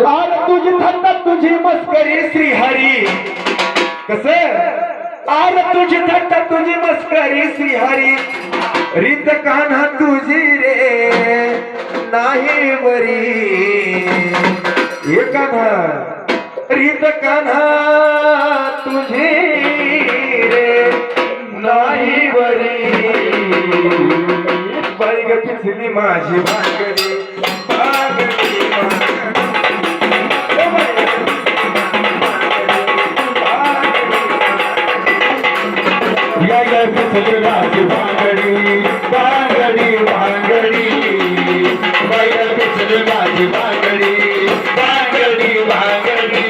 R तुझी थट्टा तुझी मस्करी श्रीहरी। कस? आर तुझी थट्टा तुझी मस्करी श्रीहरी। रीत कान्हा तुझी रे नाही बरी हे कान्हा रीत कान्हा तुझी रे नाही बरी बाई ग पिचली माझी भाकरी। माझी भांगडी भांगडी भांगडी. ग पिचली माझी भांगडी भांगडी भांगडी.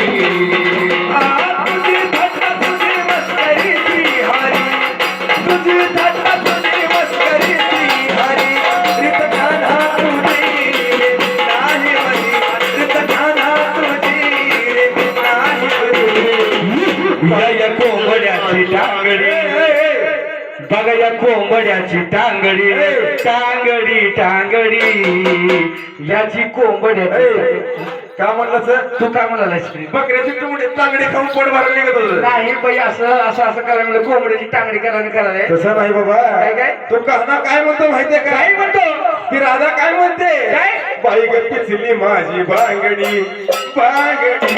कोंबड्याची टांगडी बघा या कोंबड्याची टांगडी. टांगडी टांगडी. याची कोंबड्याची का म्हणलं सर? तू काय म्हणाला बकऱ्याची टुमडी तांगडी खाऊन पोट भरायला निघत होतं. नाही बाई असं असं असं करायला म्हणलं कोंबड्याची टांगडी करायला करायला. तसं नाही बाबा. काय काय? तो कहना काय म्हणतो माहितीये काय म्हणतो? ती राधा काय म्हणते? काय? बाई ग पिचली माझी बांगडी. बांगडी.